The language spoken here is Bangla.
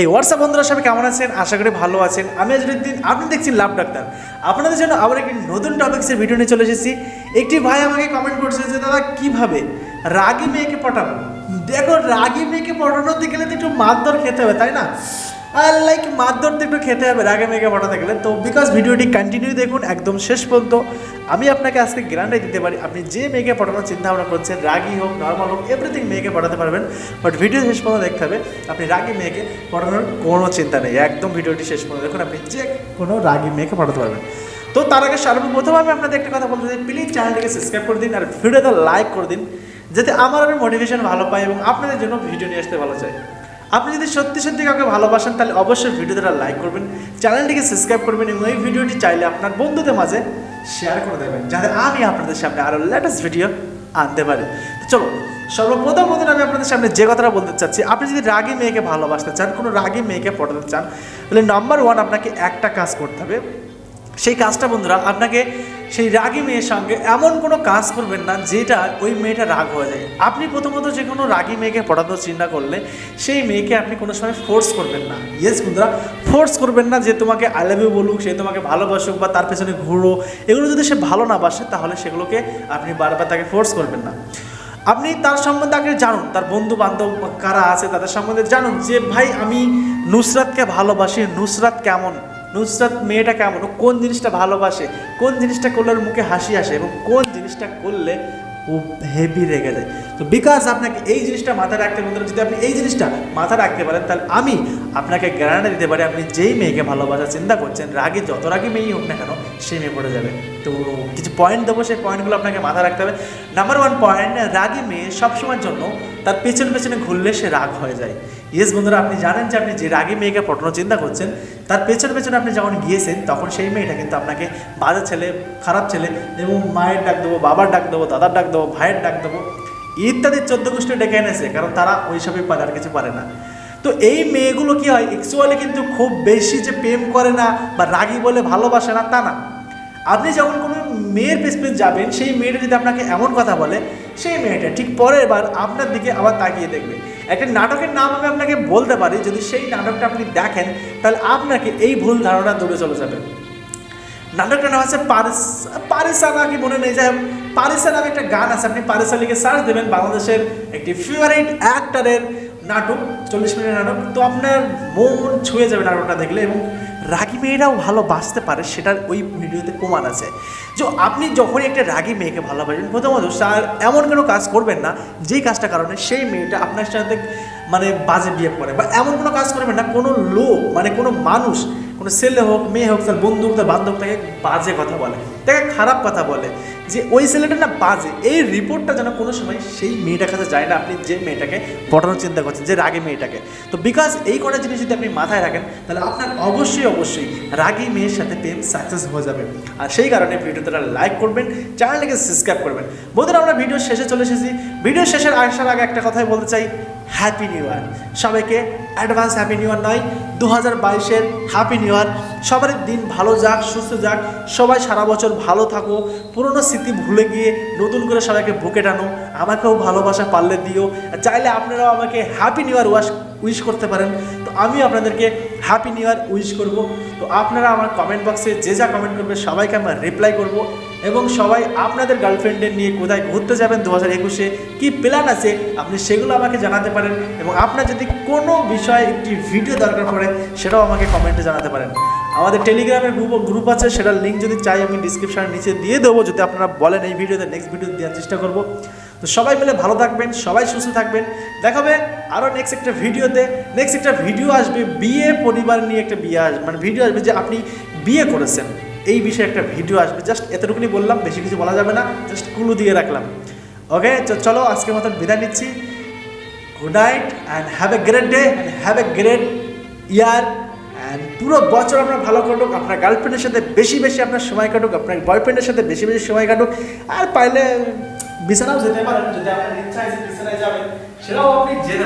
এই হোয়াটসঅ্যাপ বন্ধুরা? সবাই কেমন আছেন? আশা করি ভালো আছেন। আমি আজরুদ্দিন আপনি দেখছেন লাভ ডাক্তার। আপনাদের জন্য আবার একটি নতুন টপিক্সের ভিডিও নিয়ে চলে এসেছি। একটি ভাই আমাকে কমেন্ট করছে যে, দাদা, কীভাবে রাগি মেয়েকে পটাবো? দেখো, রাগি মেয়েকে পটানোতে গেলে তো একটু মারধর খেতে হবে, তাই না? আর লাইক মারধর তো একটু খেতে হবে, রাগে মেয়েকে পটাতে গেলে তো বিকজ ভিডিওটি কন্টিনিউ দেখুন, একদম শেষ পর্যন্ত। আমি আপনাকে আজকে গ্যারান্টি দিতে পারি, আপনি যে মেয়েকে চিন্তা ভাবনা করছেন, রাগী হোক নর্মাল হোক এভরিথিং মেয়েকে পটাতে পারবেন। বাট ভিডিও শেষ পর্যন্ত দেখতে হবে, আপনি রাগি মেয়েকে পটানোর কোনো চিন্তা নেই, একদম ভিডিওটি শেষ পর্যন্ত দেখুন, আপনি যে কোনো রাগী মেয়েকে পটাতে পারবেন। তো, তার আগে সর্বপ্রথম আমি আপনাদের একটা কথা বলতে চাই প্লিজ চ্যানেলটিকে সাবস্ক্রাইব করে দিন আর ভিডিওতে লাইক করে দিন, যাতে আমার আমি মোটিভেশন ভালো পাই এবং আপনাদের জন্য ভিডিও নিয়ে আসতে ভালো চাই। আপনি যদি সত্যি সত্যি কাউকে ভালোবাসেন, তাহলে অবশ্যই ভিডিওটা লাইক করবেন, চ্যানেলটিকে সাবস্ক্রাইব করবেন এবং এই ভিডিওটি চাইলে আপনার বন্ধুদের মাঝে শেয়ার করে দেবেন, যাতে আমি আপনাদের সামনে আরও লেটেস্ট ভিডিও আনতে পারি। চলো, সর্বপ্রথম প্রথম আমি আপনাদের সামনে যে কথাটা বলতে চাচ্ছি, আপনি যদি রাগী মেয়েকে ভালোবাসতে চান, কোনো রাগী মেয়েকে পটাতে চান, তাহলে নাম্বার ওয়ান আপনাকে একটা কাজ করতে হবে সেই কাজটা বন্ধুরা, আপনাকে সেই রাগী মেয়ের সঙ্গে এমন কোনো কাজ করবেন না যেটা ওই মেয়েটা রাগ হয়ে যায়। আপনি প্রথমত যে কোনো রাগী মেয়েকে পড়ানোর চিন্তা করলে সেই মেয়েকে আপনি কোনো সময় ফোর্স করবেন না। ইয়েস বন্ধুরা ফোর্স করবেন না যে তোমাকে আই লাভ ইউ বলুক, সে তোমাকে ভালোবাসুক বা তার পেছনে ঘুরো। এগুলো যদি সে ভালো না বাসে, তাহলে সেগুলোকে আপনি বারবার তাকে ফোর্স করবেন না। আপনি তার সম্বন্ধে আগে জানুন, তার বন্ধু বান্ধব কারা আছে, তাদের সম্বন্ধে জানুন যে, ভাই, আমি নুসরাতকে ভালোবাসি, নুসরাত কেমন? নুসরাত মেয়েটা কেমন? ও কোন জিনিসটা ভালোবাসে? কোন জিনিসটা করলে ওর মুখে হাসি আসে? এবং কোন জিনিসটা করলে ও হেভি রেগে যায়? তো বিকজ আপনাকে এই জিনিসটা মাথায় রাখতে বন্ধুরা যদি আপনি এই জিনিসটা মাথায় রাখতে পারেন, তাহলে আমি আপনাকে গ্যারান্টি দিতে পারি, আপনি যেই মেয়েকে ভালোবাসার চিন্তা করছেন, রাগে, যত রাগে মেয়েই হোক না কেন, সেই মেয়ে পড়ে যাবে। তো কিছু পয়েন্ট দেবো, সেই পয়েন্টগুলো আপনাকে মাথায় রাখতে হবে। নাম্বার ওয়ান পয়েন্ট রাগী মেয়ে সবসময়ের জন্য তার পেছনে পেছনে ঘুরলে সে রাগ হয়ে যায়। ইয়েস বন্ধুরা, আপনি জানেন যে আপনি যে রাগী মেয়েকে পটানোর চিন্তা করছেন, তার পেছনে পেছনে আপনি যখন গিয়েছেন, তখন সেই মেয়েটা কিন্তু আপনাকে বাজে ছেলে, খারাপ ছেলে, এবং মায়ের ডাক দেবো, বাবার ডাক দেবো, দাদার ডাক দেবো, ভাইয়ের ডাক দেবো, ইত্যাদি চোদ্দ গোষ্ঠী ডেকে এনেছে, কারণ তারা ওইসবই পারে, আর কিছু পারে না। তো এই মেয়েগুলো কি হয় অ্যাকচুয়ালি কিন্তু খুব বেশি যে প্রেম করে না বা রাগী বলে ভালোবাসে না, তা না। আপনি যখন কোনো মেয়ের পেছনে যাবেন, সেই মেয়েটা যদি আপনাকে এমন কথা বলে, সেই মেয়েটা ঠিক পরের বার আপনার দিকে আবার তাকিয়ে দেখবে। একটা নাটকের নাম আমি আপনাকে বলতে পারি, যদি সেই নাটকটা আপনি দেখেন, তাহলে আপনাকে এই ভুল ধারণা দূরে চলে যাবে। নাটকটার নাম আছে পারিস, পারিসা নাকি মনে নেই? যায় পারিসা নামে একটা গান আছে, আপনি পারিসা লিখে সার্চ দেবেন, বাংলাদেশের একটি ফেভারিট অ্যাক্টারের নাটক, চল্লিশ মিনিটের নাটক। তো আপনার মন ছুঁয়ে যাবে নাটকটা দেখলে এবং রাগী মেয়েরাও ভালোবাসতে পারে, সেটার ওই ভিডিওতে প্রমাণ আছে। যে আপনি যখনই একটা রাগি মেয়েকে ভালোবাসেন, প্রথমত স্যার এমন কোনো কাজ করবেন না, যেই কাজটা কারণে সেই মেয়েটা আপনার সাথে মানে বাজে বিয়ে করে। বা এমন কোনো কাজ করবেন না, কোনো লোক মানে কোনো মানুষ কোনো ছেলে হোক, মেয়ে হোক, তার বন্ধু হোক, তার বান্ধব তাকে বাজে কথা বলে, তাকে খারাপ কথা বলে, যে ওই ছেলেটা না বাজে। এই রিপোর্টটা যেন কোনো সময় সেই মেয়েটার কাছে যায় না, আপনি যে মেয়েটাকে পটানোর চিন্তা করছেন, যে রাগে মেয়েটাকে। তো বিকজ এই কটা জিনিস যদি আপনি মাথায় রাখেন, তাহলে আপনার অবশ্যই অবশ্যই রাগী মেয়ের সাথে প্রেম সাকসেস হয়ে যাবে। আর সেই কারণে ভিডিওটা লাইক করবেন চ্যানেলটাকে সাবস্ক্রাইব করবেন। বন্ধুরা, আমরা ভিডিও শেষে চলে এসেছি। ভিডিও শেষের আসার আগে একটা কথাই বলতে চাই হ্যাপি নিউ ইয়ার সবাইকে অ্যাডভান্স হ্যাপি নিউ ইয়ার নয় দু হাজার বাইশের হ্যাপি নিউ ইয়ার সবারই দিন ভালো যাক, সুস্থ যাক, সবাই সারা বছর ভালো থাকো পুরনো স্মৃতি ভুলে গিয়ে নতুন করে সবাইকে বুকে টানো আমাকেও ভালোবাসা পারলে দিও চাইলে আপনারাও আমাকে happy new year wash wish করতে পারেন। তো আমি আপনাদেরকে হ্যাপি নিউ ইয়ার উইশ করব। তো আপনারা আমার কমেন্ট বক্সে যে যা কমেন্ট করবে, সবাইকে আমরা রিপ্লাই করব। এবং সবাই আপনাদের গার্লফ্রেন্ডের নিয়ে কোথায় ঘুরতে যাবেন দু হাজার একুশে? কী প্ল্যান আছে? আপনি সেগুলো আমাকে জানাতে পারেন এবং আপনার যদি কোনো বিষয়ে একটি ভিডিও দরকার পড়ে, সেটাও আমাকে কমেন্টে জানাতে পারেন। আমাদের টেলিগ্রামের গ্রুপ গ্রুপ আছে, সেটার লিঙ্ক যদি চাই, আমি ডিসক্রিপশানের নিচে দিয়ে দেবো। যদি আপনারা বলেন এই ভিডিওতে নেক্সট ভিডিও দেওয়ার চেষ্টা করব। তো সবাই মিলে ভালো থাকবেন, সবাই সুস্থ থাকবেন। দেখাবে আরও নেক্সট একটা ভিডিওতে নেক্সট একটা ভিডিও আসবে, বিয়ে, পরিবার নিয়ে একটা বিয়ে আসবে মানে ভিডিও আসবে যে আপনি বিয়ে করেছেন। এই বিষয়ে একটা ভিডিও আসবে। জাস্ট এতটুকুনি বললাম, বেশি কিছু বলা যাবে না, জাস্ট কুলু দিয়ে রাখলাম। ওকে চলো আজকের মতন বিদায় নিচ্ছি। Good night and have a great day and have a great year and পুরো বছর আপনার ভালো কাটুক, আপনার গার্লফ্রেন্ডের সাথে বেশি বেশি আপনার সময় কাটুক, আপনার বয়ফ্রেন্ডের সাথে বেশি বেশি সময় কাটুক। আর পাইলে বিছানাও যেতে পারেন, যদি আপনার ইচ্ছা আছে বিছানায় যাবেন, সেটাও আপনি যেতে